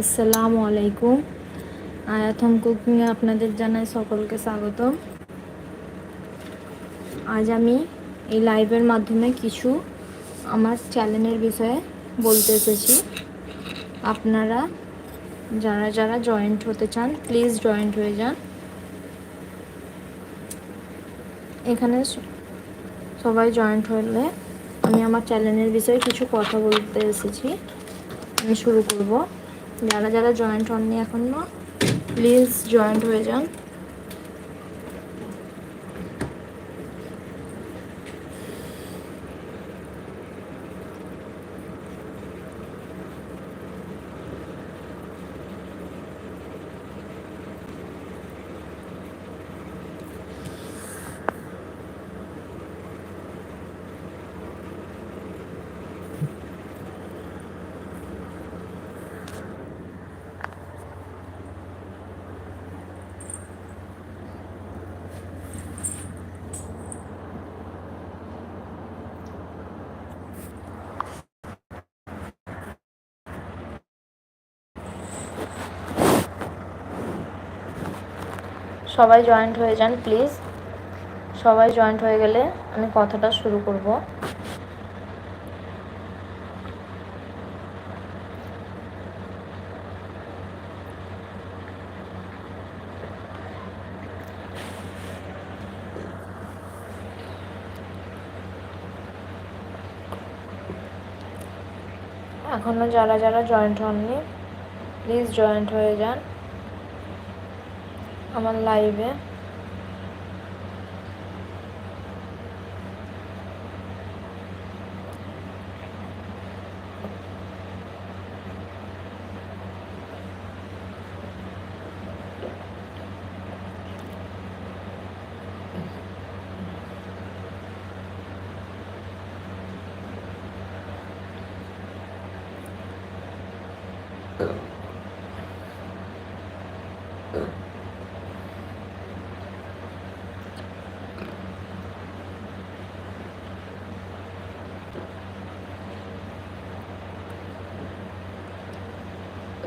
আসসালামু আলাইকুম। আয়াথম কুকিংয়ে আপনাদের জানাই সকলকে স্বাগত। আজ আমি এই লাইভের মাধ্যমে কিছু আমার চ্যানেলের বিষয়ে বলতে এসেছি। আপনারা যারা যারা জয়েন্ট হতে চান, প্লিজ জয়েন্ট হয়ে যান। এখানে সবাই জয়েন্ট হলে আমি আমার চ্যানেলের বিষয়ে কিছু কথা বলতে এসেছি। আমি শুরু করব। যারা যারা জয়েন্ট হননি এখনও প্লিজ জয়েন্ট হয়ে যান। সবাই জয়েন্ট হয়ে যান প্লিজ সবাই জয়েন্ট হয়ে গেলে আমি কথাটা শুরু করব। এখনও যারা যারা জয়েন্ট হননি প্লিজ জয়েন্ট হয়ে যান। আমার লাইভে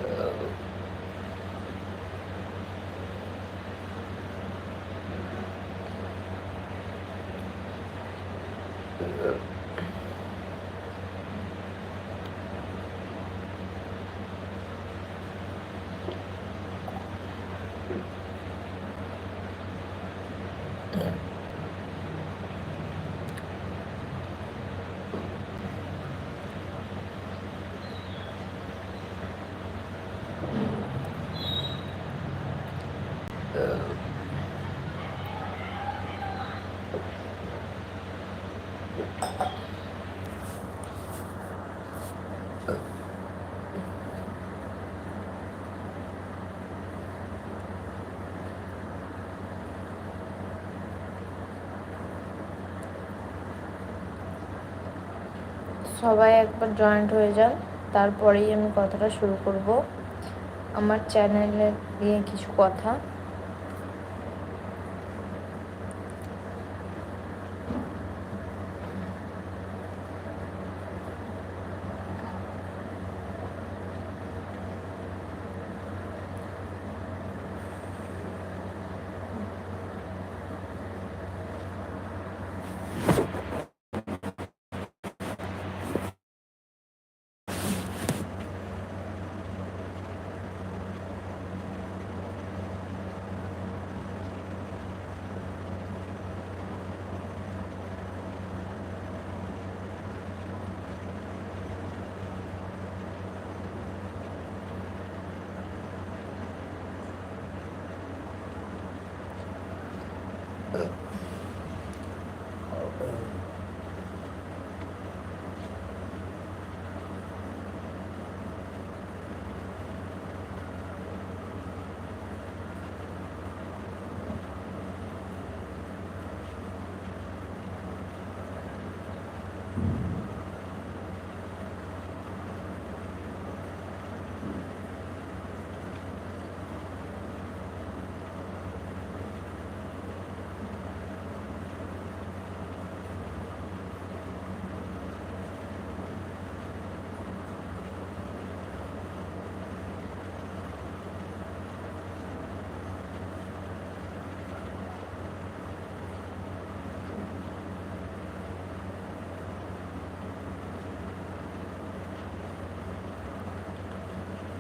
何? সবাই একবার জয়েন্ট হয়ে যান, তারপরেই আমি কথাটা শুরু করব। আমার চ্যানেলে নিয়ে কিছু কথা।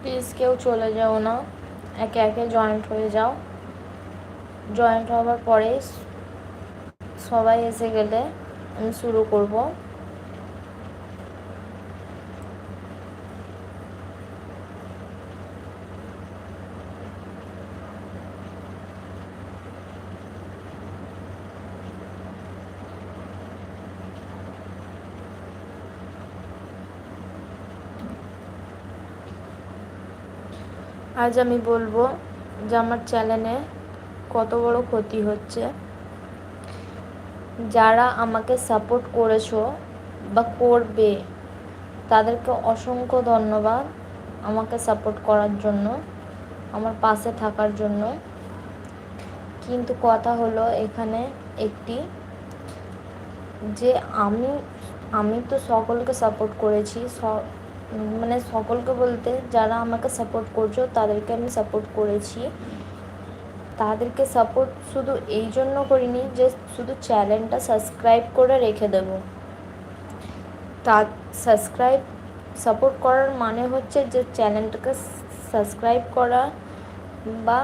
প্লিজ কেউ চলে যাও না। একে একে জয়েন্ট হয়ে যাও। জয়েন্ট হওয়ার পরে সবাই এসে গেলে আমি শুরু করব। আজ আমি বলব যে আমার চ্যানেলে কত বড় ক্ষতি হচ্ছে। যারা আমাকে সাপোর্ট করেছ বা করবে, তাদেরকে অসংখ্য ধন্যবাদ আমাকে সাপোর্ট করার জন্য, আমার পাশে থাকার জন্য। কিন্তু কথা হলো এখানে একটি, যে আমি আমি তো সকলকে সাপোর্ট করেছি মানে সকলকে বলতে, যারা আমাকে সাপোর্ট করছ, তাদেরকে আমি সাপোর্ট করেছি। তাদেরকে সাপোর্ট শুধু এই জন্য করিনি যে শুধু চ্যানেলটা সাবস্ক্রাইব করে রেখে দেব। তা সাবস্ক্রাইব সাপোর্ট করার মানে হচ্ছে যে চ্যানেলটাকে সাবস্ক্রাইব করা বা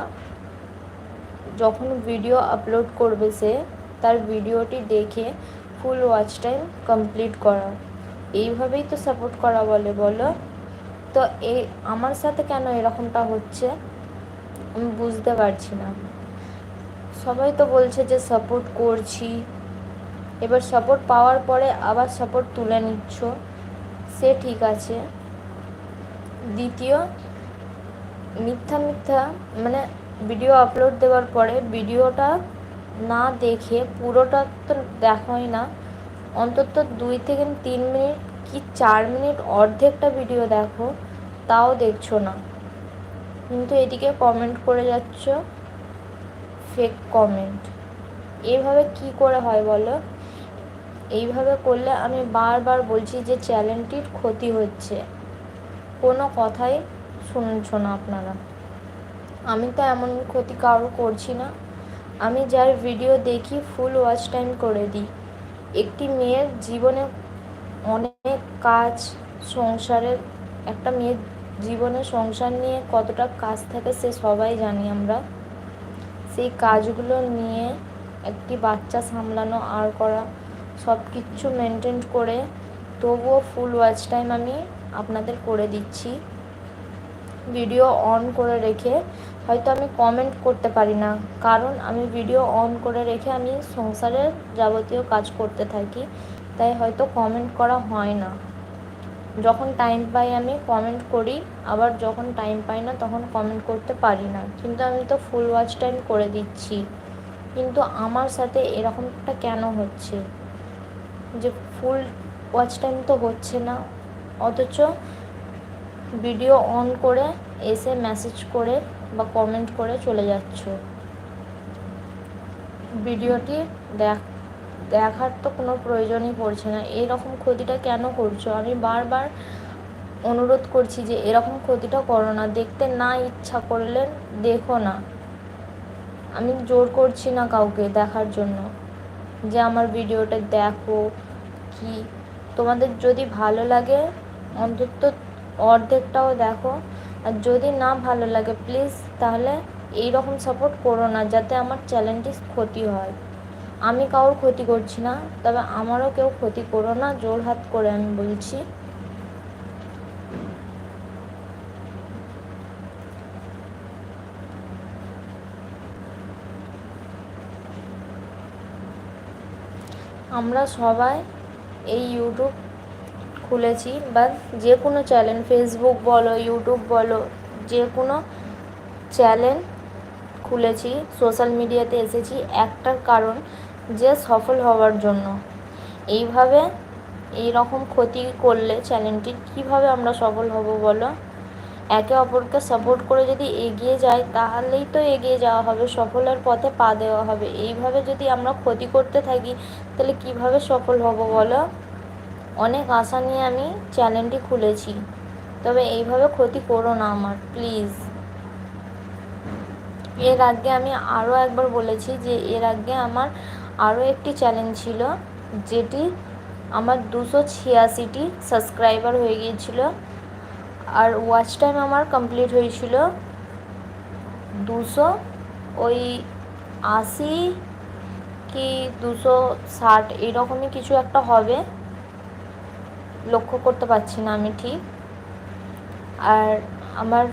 যখন ভিডিও আপলোড করবে সে, তার ভিডিওটি দেখে ফুল ওয়াচ টাইম কমপ্লিট করা। এইভাবেই তো সাপোর্ট করা বলে, বলো? তো এই আমার সাথে কেন এরকমটা হচ্ছে? আমি বুঝতে পারছি না। সবাই তো বলছে যে সাপোর্ট করছি। এবার সাপোর্ট পাওয়ার পরে আবার সাপোর্ট তুলে নিচ্ছ। সে ঠিক আছে। দ্বিতীয়, মিথ্যা মিথ্যা মানে ভিডিও আপলোড দেওয়ার পরে ভিডিওটা না দেখে পুরোটা তো দেখাই না। অন্তত দুই থেকে তিন মিনিট কি চার মিনিট অর্ধেকটা ভিডিও দেখো, তাও দেখছ না। কিন্তু এদিকে কমেন্ট করে যাচ্ছ ফেক কমেন্ট এইভাবে কি করে হয় বলো? এইভাবে করলে আমি বারবার বলছি যে চ্যানেলটির ক্ষতি হচ্ছে। কোনো কথাই শুনছ না আপনারা। আমি তো এমন ক্ষতি কারও করছি না। আমি যার ভিডিও দেখি ফুল ওয়াচ টাইম করে দিই। একটি মেয়ের জীবনে অনেক কাজ সংসারের একটা মেয়ের জীবনে সংসার নিয়ে কতটা কাজ থাকে সে সবাই জানি আমরা। সেই কাজগুলো নিয়ে একটি বাচ্চা সামলানো আর করা সব কিছু মেনটেন করে তবুও ফুল ওয়াচ টাইম আমি আপনাদের করে দিচ্ছি। ভিডিও অন করে রেখে হয়তো আমি কমেন্ট করতে পারি না। কারণ আমি ভিডিও অন করে রেখে আমি সংসারের যাবতীয় কাজ করতে থাকি, তাই হয়তো কমেন্ট করা হয় না। যখন টাইম পাই আমি কমেন্ট করি, আবার যখন টাইম পাই না তখন কমেন্ট করতে পারি না। কিন্তু আমি তো ফুল ওয়াচ টাইম করে দিচ্ছি। কিন্তু আমার সাথে এরকমটা কেন হচ্ছে? যে ফুল ওয়াচ টাইম তো হচ্ছে না। অথচ ভিডিও অন করে এসে মেসেজ করে বা কমেন্ট করে চলে যাচ্ছ। ভিডিওটি দেখ, দেখার তো কোনো প্রয়োজনই পড়ছে না। এরকম ক্ষতিটা কেন করছ? আমি বারবার অনুরোধ করছি যে এরকম ক্ষতিটা করো না। দেখতে না ইচ্ছা করলে দেখো না। আমি জোর করছি না কাউকে দেখার জন্য। যে আমার ভিডিওটা দেখো কি? তোমাদের যদি ভালো লাগে, অন্তত অর্ধেকটাও দেখো। আর যদি না ভালো লাগে প্লিজ তাহলে এই রকম সাপোর্ট করো না, যাতে আমার চ্যানেলটি ক্ষতি হয়। আমি কারোর ক্ষতি করছি না, তবে আমারও কেউ ক্ষতি করো না, জোর হাত করে আমি বলছি। আমরা সবাই এই ইউটিউব খুলেছি বা যে কোনো চ্যানেল ফেসবুক বলো ইউটিউব বলো, যে কোনো চ্যানেল খুলেছি, সোশ্যাল মিডিয়াতে এসেছি একটার কারণ যে সফল হওয়ার জন্য। এইভাবে এই রকম ক্ষতি করলে চ্যানেলটির কীভাবে আমরা সফল হব বলো? একে অপরকে সাপোর্ট করে যদি এগিয়ে যায়, তাহলেই তো এগিয়ে যাওয়া হবে, সফলের পথে পা দেওয়া হবে। এইভাবে যদি আমরা ক্ষতি করতে থাকি, তাহলে কীভাবে সফল হব বলো? অনেক আশা নিয়ে আমি চ্যানেলটি খুলেছি। তবে এইভাবে ক্ষতি করো না আমার প্লিজ এর আগে আমি আরও একবার বলেছি যে, এর আগে আমার আরও একটি চ্যালেঞ্জ ছিল, যেটি আমার দুশো ছিয়াশিটি সাবস্ক্রাইবার হয়ে গিয়েছিল। আর ওয়াচ টাইম আমার কমপ্লিট হয়েছিল দুশো ওই আশি কি দুশো ষাট এইরকমই কিছু একটা হবে। লক্ষ্য করতে পারছি না আমি ঠিক। আর আমার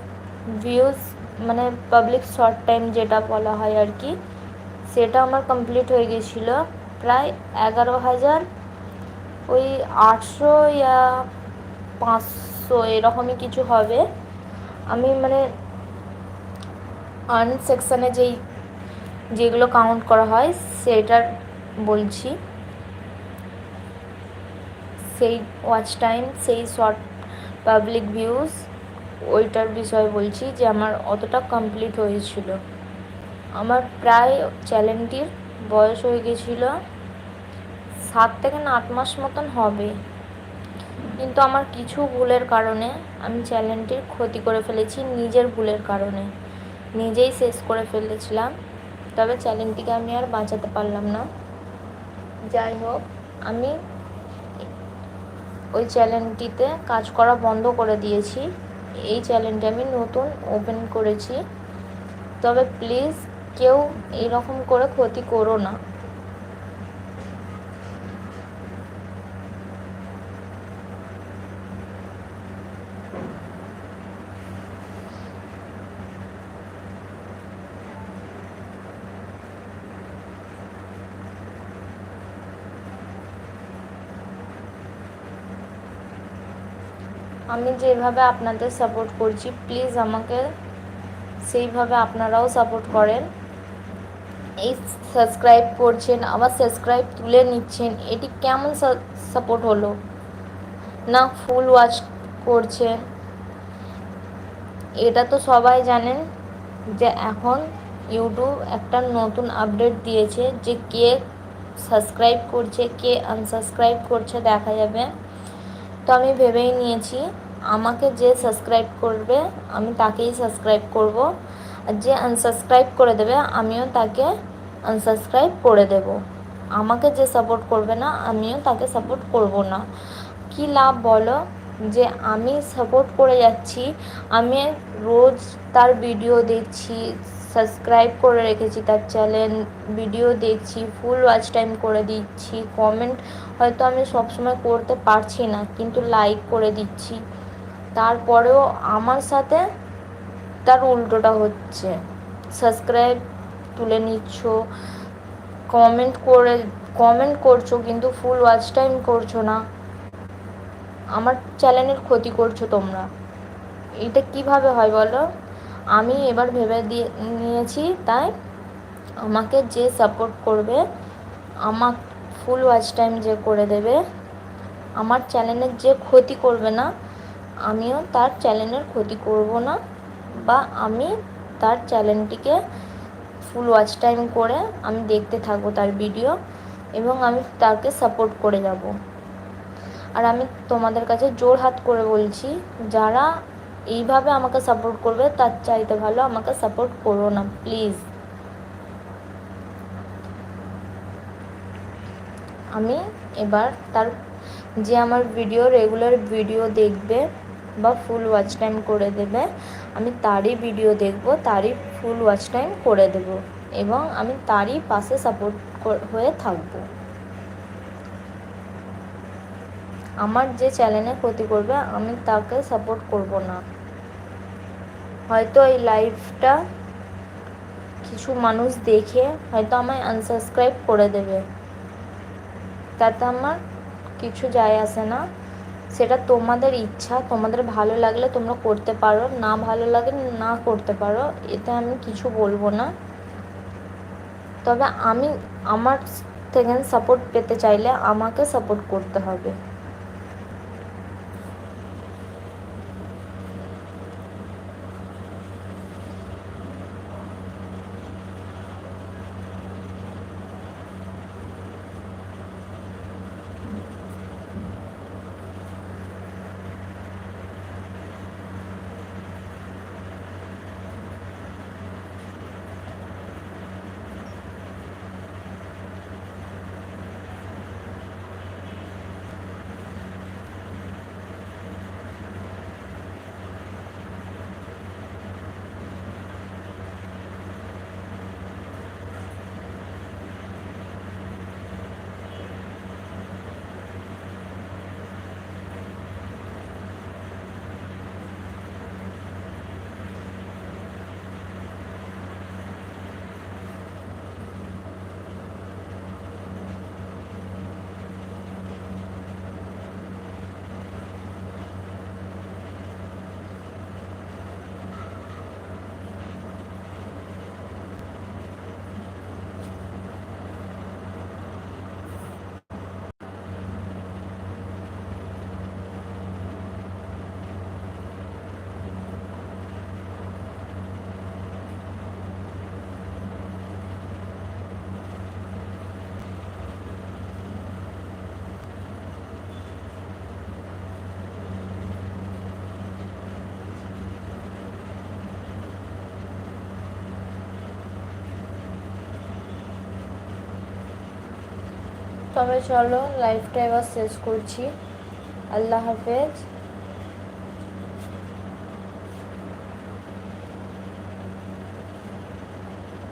ভিউজ মানে পাবলিক শর্ট টাইম যেটা বলা হয় আর কি, সেটা আমার কমপ্লিট হয়ে গেছিল প্রায় এগারো হাজার ওই আটশো ইয়া পাঁচশো এরকমই কিছু হবে। আমি মানে আর্ন সেকশানে যেই, যেগুলো কাউন্ট করা হয় সেটার বলছি। সেই ওয়াচ টাইম সেই শর্ট পাবলিক ভিউজ ওইটার বিষয়ে বলছি যে আমার অতটা কমপ্লিট হয়েছিল। আমার প্রায় চ্যানেলটির বয়স হয়ে গেছিল সাত থেকে না আট মাস মতন হবে। কিন্তু আমার কিছু ভুলের কারণে আমি চ্যানেলটির ক্ষতি করে ফেলেছি নিজের ভুলের কারণে। নিজেই শেষ করে ফেলেছিলাম। তবে চ্যানেলটিকে আমি আর বাঁচাতে পারলাম না। যাই হোক, আমি ওই চ্যানেলটিতে কাজ করা বন্ধ করে দিয়েছি। এই চ্যানেলটি আমি নতুন ওপেন করেছি। তবে প্লিজ কেউ এরকম করে ক্ষতি করো না। আমি যেভাবে আপনাদের সাপোর্ট করছি প্লিজ আমাকে সেইভাবে আপনারাও সাপোর্ট করেন। এই সাবস্ক্রাইব করছেন, আবার সাবস্ক্রাইব তুলে নিচ্ছেন, এটি কেমন সাপোর্ট হলো? না ফুল ওয়াচ করছে। এটা তো সবাই জানেন যে এখন ইউটিউব একটা নতুন আপডেট দিয়েছে যে কে সাবস্ক্রাইব করছে, কে আনসাবস্ক্রাইব করছে, দেখা যাবে। তো আমি ভেবেই নিয়েছি, আমাকে যে সাবস্ক্রাইব করবে, আমি তাকেই সাবস্ক্রাইব করব। আর যে আনসাবস্ক্রাইব করে দেবে, আমিও তাকে আনসাবস্ক্রাইব করে দেব। আমাকে যে সাপোর্ট করবে না, আমিও তাকে সাপোর্ট করব না। কি লাভ বলো? যে আমি সাপোর্ট করে যাচ্ছি, আমি রোজ তার ভিডিও দেখছি সাবস্ক্রাইব করে রেখেছি, তার চ্যানেল ভিডিও দেখছি ফুল ওয়াচ টাইম করে দিচ্ছি কমেন্ট হয়তো আমি সবসময় করতে পারছি না, কিন্তু লাইক করে দিচ্ছি। তারপরেও আমার সাথে তার উল্টোটা হচ্ছে। সাবস্ক্রাইব তুলে নিচ্ছ কমেন্ট করে কমেন্ট করছ, কিন্তু ফুল ওয়াচ টাইম করছ না। আমার চ্যানেলের ক্ষতি করছ তোমরা। এটা কীভাবে হয় বলো? আমি এবার ভেবে দিয়ে নিয়েছি, তাই আমাকে যে সাপোর্ট করবে, আমার ফুল ওয়াচ টাইম যে করে দেবে, আমার চ্যানেলের যে ক্ষতি করবে না, আমিও তার চ্যানেলের ক্ষতি করব না, বা আমি তার চ্যানেলটিকে ফুল ওয়াচ টাইম করে আমি দেখতে থাকব তার ভিডিও এবং আমি তাকে সাপোর্ট করে যাব। আর আমি তোমাদের কাছে জোর হাত করে বলছি, যারা এইভাবে আমাকে সাপোর্ট করবে, তার চাইতে ভালো আমাকে সাপোর্ট করো না প্লিজ আমি এবার তার যে আমার ভিডিও রেগুলার ভিডিও দেখবে বা ফুল ওয়াচ টাইম করে দেবে, আমি তারই ভিডিও দেখব, তারই ফুল ওয়াচ টাইম করে দেব এবং আমি তারই পাশে সাপোর্ট হয়ে থাকব। আমার যে চ্যানেলে ক্ষতি করবে, আমি তাকে সাপোর্ট করব না। হয়তো এই লাইভটা কিছু মানুষ দেখে হয়তো আমায় আনসাবস্ক্রাইব করে দেবে। তাতে আমার কিছু যায় আসে না। সেটা তোমাদের ইচ্ছা, তোমাদের ভালো লাগলে তোমরা করতে পারো, না ভালো লাগে না করতে পারো, এতে আমি কিছু বলব না। তবে আমি আমার থেকে সাপোর্ট পেতে চাইলে আমাকে সাপোর্ট করতে হবে। তবে চলো লাইফটা এবার শেষ করছি। আল্লাহ হাফেজ।